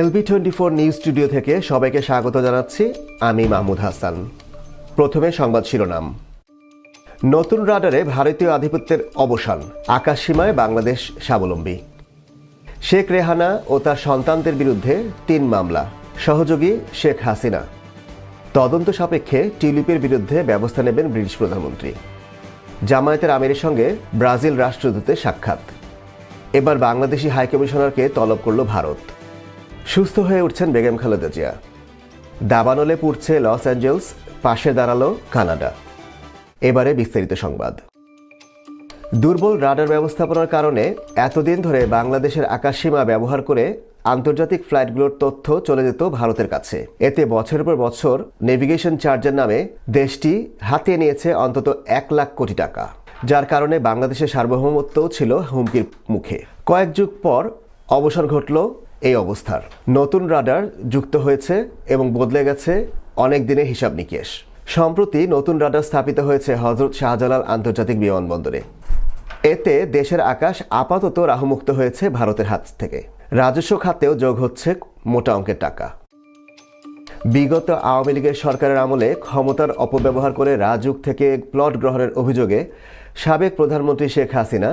LB twenty four news studio থেকে সবাইকে স্বাগত জানাচ্ছি। আমি মাহমুদ হাসান। প্রথমে সংবাদ শিরোনাম। নতুন রাডারে ভারতীয় আধিপত্যের অবসান, আকাশসীমায় বাংলাদেশ স্বাবলম্বী। শেখ রেহানা ও তার সন্তানদের বিরুদ্ধে তিন মামলা, সহযোগী শেখ হাসিনা। তদন্ত সাপেক্ষে টিউলিপের বিরুদ্ধে ব্যবস্থা নেবেন ব্রিটিশ প্রধানমন্ত্রী। জামায়াতের আমিরের সঙ্গে ব্রাজিল রাষ্ট্রদূতের সাক্ষাৎ। এবার বাংলাদেশি হাইকমিশনারকে তলব করল ভারত। সুস্থ হয়ে উঠছেন বেগম খালেদা জিয়া। দাবানলে পুড়ছে লস অ্যাঞ্জেলস, পাশে দাঁড়াল কানাডা। এবারে বিস্তারিত সংবাদ। দুর্বল রাডার ব্যবস্থাপনার কারণে এতদিন ধরে বাংলাদেশের আকাশসীমা ব্যবহার করে আন্তর্জাতিক ফ্লাইটগুলোর তথ্য চলে যেত ভারতের কাছে। এতে বছরের পর বছর নেভিগেশন চার্জের নামে দেশটি হাতিয়ে নিয়েছে অন্তত এক লাখ কোটি টাকা। যার কারণে বাংলাদেশের সার্বভৌমত্বও ছিল হুমকির মুখে। কয়েক যুগ পর অবসর ঘটল এই অবস্থার। নতুন রাডার যুক্ত হয়েছে এবং বদলে গেছে অনেক দিনের হিসাব নিকেশ। সম্প্রতি নতুন রাডার স্থাপিত হয়েছে হজরত শাহজালাল আন্তর্জাতিক বিমানবন্দরে। এতে দেশের আকাশ আপাতত রাহুমুক্ত হয়েছে ভারতের হাত থেকে। রাজস্ব খাতেও যোগ হচ্ছে মোটা অঙ্কের টাকা। বিগত আওয়ামী লীগের সরকারের আমলে ক্ষমতার অপব্যবহার করে রাজুক থেকে প্লট গ্রহণের অভিযোগে সাবেক প্রধানমন্ত্রী শেখ হাসিনা,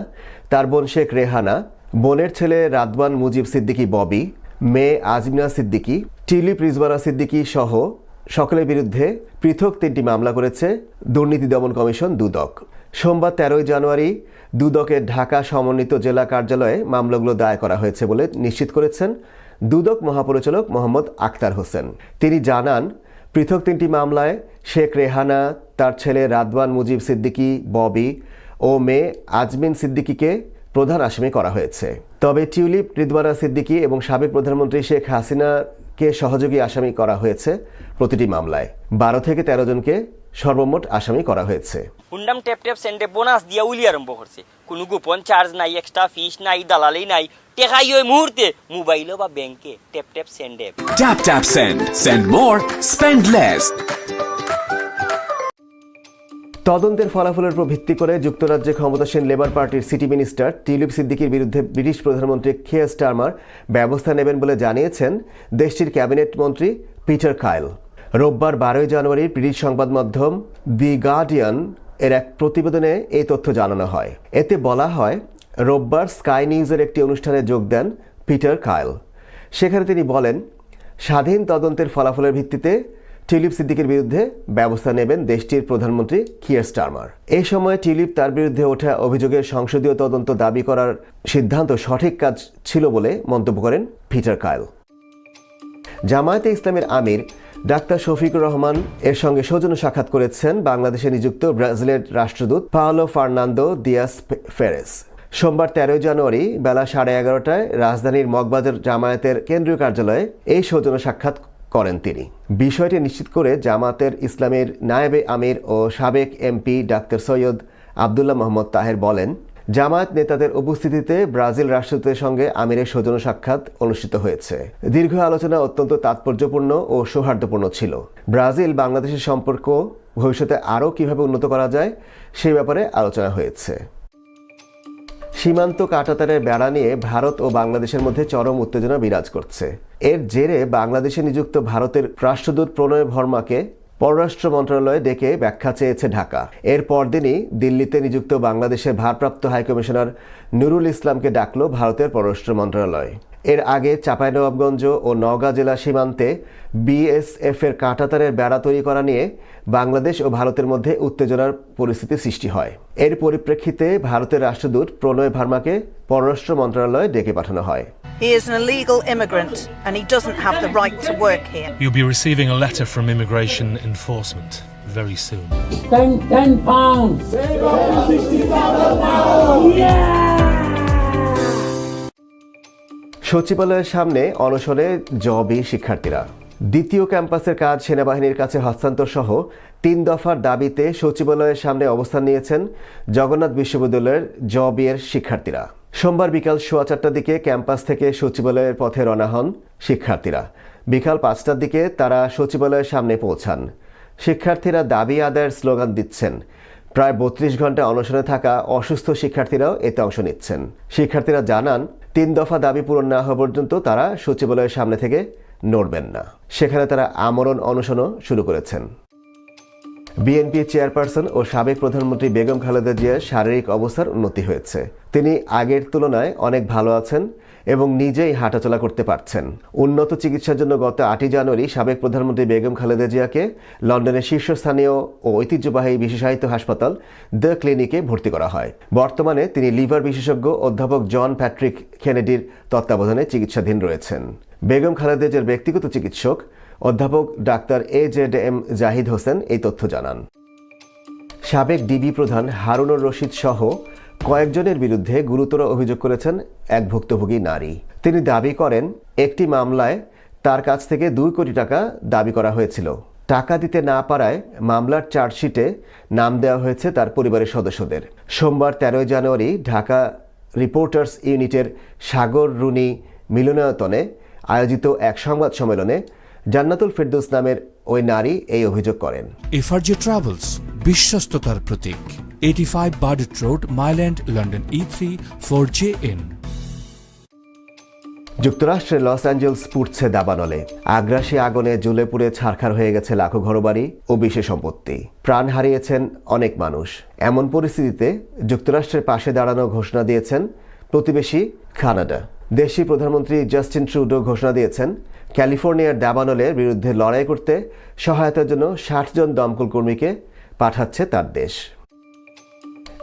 তার বোন শেখ রেহানা বোনের ছেলে রাদওয়ান মুজিব সিদ্দিকী ববি, মেয়ে আজমিনা সিদ্দিকী, টিলি রিজওয়ানা সিদ্দিকী সহ সকলের বিরুদ্ধে পৃথক তিনটি মামলা করেছে দুর্নীতি দমন কমিশন দুদক। সোমবার তেরোই জানুয়ারি দুদকের ঢাকা সমন্বিত জেলা কার্যালয়ে মামলাগুলো দায় করা হয়েছে বলে নিশ্চিত করেছেন দুদক মহাপরিচালক মোহাম্মদ আক্তার হোসেন। তিনি জানান, পৃথক তিনটি মামলায় শেখ রেহানা, তার ছেলে রাদওয়ান মুজিব সিদ্দিকী, ববি ও মেয়ে আজমিন সিদ্দিকীকে প্রধান আসামি করা হয়েছে। তবে টিউলিপ রিদওয়ানা সিদ্দিকী এবং সাবেক প্রধানমন্ত্রী শেখ হাসিনাকে সহযোগী আসামি করা হয়েছে প্রতিটি মামলায়। বারো থেকে তেরো জনকে সর্বমোট আসামি করা হয়েছে। হুন্ডাম ট্যাপ ট্যাপ সেন্টে বোনাস দিয়া উলি আরম্ভ করছে। কোনো গোপন চার্জ নাই এক্সট্রা ফিস নাই দালালি নাই। টেকাই ওই মুহূর্তে মোবাইলও বা ব্যাংকে ট্যাপ ট্যাপ সেন্ডে Tap tap send. Send more, spend less. তদন্তের ফলাফলের উপর ভিত্তি করে যুক্তরাজ্যে ক্ষমতাসীন লেবার পার্টির সিটি মিনিস্টার টিউলিপ সিদ্দিকির বিরুদ্ধে ব্রিটিশ প্রধানমন্ত্রী খেয়া স্টারমার ব্যবস্থা নেবেন বলে জানিয়েছেন দেশটির ক্যাবিনেট মন্ত্রী পিটার কাইল। রোববার বারোই জানুয়ারি ব্রিটিশ সংবাদ মাধ্যম দি গার্ডিয়ান এর এক প্রতিবেদনে এই তথ্য জানানো হয়। এতে বলা হয়, রোববার স্কাই নিউজের একটি অনুষ্ঠানে যোগ দেন পিটার কাইল। সেখানে তিনি বলেন, স্বাধীন তদন্তের ফলাফলের ভিত্তিতে টিউলিপ সিদ্দিকের বিরুদ্ধে ব্যবস্থা নেবেন দেশটির প্রধানমন্ত্রী কিয়ার স্টারমার। এই সময় টিউলিপ তার বিরুদ্ধে ওঠা অভিযোগের সংসদীয় তদন্ত দাবি করার সিদ্ধান্ত সঠিক কাজ ছিল বলে মন্তব্য করেন পিটার কাইল জামায়াতে ইসলামের আমির ডাক্তার শফিকুর রহমান এর সঙ্গে সৌজন্য সাক্ষাৎ করেছেন বাংলাদেশে নিযুক্ত ব্রাজিলের রাষ্ট্রদূত পাওলো ফার্নান্দো দিয়াস ফেরেস। সোমবার তেরোই জানুয়ারি বেলা সাড়ে এগারোটায় রাজধানীর মগবাজার জামায়াতের কেন্দ্রীয় কার্যালয়ে এই সৌজন্য সাক্ষাৎ করেন তিনি। বিষয়টি নিশ্চিত করে জামাতের ইসলামের নায়েবে আমির ও সাবেক এমপি ডাক্তার সৈয়দ আবদুল্লাহ মোহাম্মদ তাহের বলেন, জামায়াত নেতাদের উপস্থিতিতে ব্রাজিল রাষ্ট্রদূতের সঙ্গে আমিরের সৌজন্য সাক্ষাৎ অনুষ্ঠিত হয়েছে। দীর্ঘ আলোচনা অত্যন্ত তাৎপর্যপূর্ণ ও সৌহার্দ্যপূর্ণ ছিল। ব্রাজিল বাংলাদেশের সম্পর্ক ভবিষ্যতে আরও কীভাবে উন্নত করা যায় সে ব্যাপারে আলোচনা হয়েছে। সীমান্ত কাটাতারের বেড়া নিয়ে ভারত ও বাংলাদেশের মধ্যে চরম উত্তেজনা বিরাজ করছে। এর জেরে বাংলাদেশে নিযুক্ত ভারতের রাষ্ট্রদূত প্রণয় ভর্মাকে পররাষ্ট্র মন্ত্রণালয়ে ডেকে ব্যাখ্যা চেয়েছে ঢাকা। এর পরদিনই দিল্লিতে নিযুক্ত বাংলাদেশের ভারপ্রাপ্ত হাইকমিশনার নুরুল ইসলামকে ডাকল ভারতের পররাষ্ট্র মন্ত্রণালয়। এর আগে চাঁপাইনবাবগঞ্জ ও নওগাঁ জেলা সীমান্তে বিএসএফ এর কাঁটাতারের বেড়া তৈরি করা নিয়ে বাংলাদেশ ও ভারতের মধ্যে উত্তেজনার পরিস্থিতি সৃষ্টি হয়। এর পরিপ্রেক্ষিতে ভারতের রাষ্ট্রদূত প্রণয় ভার্মাকে পররাষ্ট্র মন্ত্রণালয়ে ডেকে পাঠানো হয়। He is an illegal immigrant and he doesn't have the right to work here. You'll be receiving a letter from immigration enforcement very soon. 10, 10 pounds. সচিবালয়ের সামনে অনশনে জবি শিক্ষার্থীরা দ্বিতীয় ক্যাম্পাসের কাজ সেনাবাহিনীর কাছে হস্তান্তর সহ তিন দফার দাবিতে সচিবালয়ের সামনে অবস্থান নিয়েছেন জগন্নাথ বিশ্ববিদ্যালয়ের জবিয়ের শিক্ষার্থীরা সোমবার বিকাল সোয়া চারটার দিকে ক্যাম্পাস থেকে সচিবালয়ের পথে রওনা হন শিক্ষার্থীরা। বিকাল পাঁচটার দিকে তারা সচিবালয়ের সামনে পৌঁছান। শিক্ষার্থীরা দাবি আদায়ের স্লোগান দিচ্ছেন। প্রায় বত্রিশ ঘণ্টা অনশনে থাকা অসুস্থ শিক্ষার্থীরাও এতে অংশ নিচ্ছেন। শিক্ষার্থীরা জানান, তিন দফা দাবি পূরণ না হওয়া পর্যন্ত তারা সচিবালয়ের সামনে থেকে নড়বেন না। সেখানে তারা আমরণ অনশনও শুরু করেছেন। বিএনপি চেয়ারপারসন ও সাবেক প্রধানমন্ত্রী বেগম খালেদা জিয়ার শারীরিক অবস্থার উন্নতি হয়েছে। তিনি আগের তুলনায় অনেক ভালো আছেন এবং নিজেই হাঁটাচলা করতে পারছেন। উন্নত চিকিৎসার জন্য গত আটই জানুয়ারি সাবেক প্রধানমন্ত্রী বেগম খালেদা জিয়াকে লন্ডনের শীর্ষস্থানীয় ও ঐতিহ্যবাহী বিশেষায়িত হাসপাতাল দ্য ক্লিনিকে ভর্তি করা হয়। বর্তমানে তিনি লিভার বিশেষজ্ঞ অধ্যাপক জন প্যাট্রিক কেনেডির তত্ত্বাবধানে চিকিৎসাধীন রয়েছেন। বেগম খালেদা জিয়ার ব্যক্তিগত চিকিৎসক অধ্যাপক doctor A Z M Zahid Hossain এই তথ্য জানান। সাবেক ডিবি প্রধান হারুনুর রশিদ সহ কয়েকজনের বিরুদ্ধে গুরুতর অভিযোগ করেছেন এক ভুক্তভোগী নারী। তিনি দাবি করেন, একটি মামলায় তার কাছ থেকে দুই কোটি টাকা দাবি করা হয়েছিল। টাকা দিতে না পারায় মামলার চার্জশিটে নাম দেওয়া হয়েছে তার পরিবারের সদস্যদের। সোমবার তেরোই জানুয়ারি ঢাকা রিপোর্টার্স ইউনিটের সাগর রুনি মিলনায়তনে আয়োজিত এক সংবাদ সম্মেলনে জান্নাতুল ফেরদৌস নামের ওই নারী এই অভিযোগ করেন। এফআরজে ট্রাভেলস বিশ্বস্ততার প্রতীক। Eighty five Burdett road Mile End London E three four J N. যুক্তরাষ্ট্রের লস অ্যাঞ্জেলস পুড়ছে দাবানলে। আগ্রাসী আগুনে জ্বলে পুড়ে ছারখার হয়ে গেছে লাখো ঘরবাড়ি ও বিশেষ সম্পত্তি। প্রাণ হারিয়েছেন অনেক মানুষ। এমন পরিস্থিতিতে যুক্তরাষ্ট্রের পাশে দাঁড়ানো ঘোষণা দিয়েছেন প্রতিবেশী কানাডা। দেশি প্রধানমন্ত্রী জাস্টিন ট্রুডো ঘোষণা দিয়েছেন ক্যালিফোর্নিয়ার দাবানলের বিরুদ্ধে লড়াই করতে সহায়তার জন্য ষাট জন দমকল কর্মীকে পাঠাচ্ছে তার দেশ।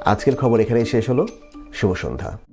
আজকের খবর এখানেই শেষ হলো। শুভ সন্ধ্যা।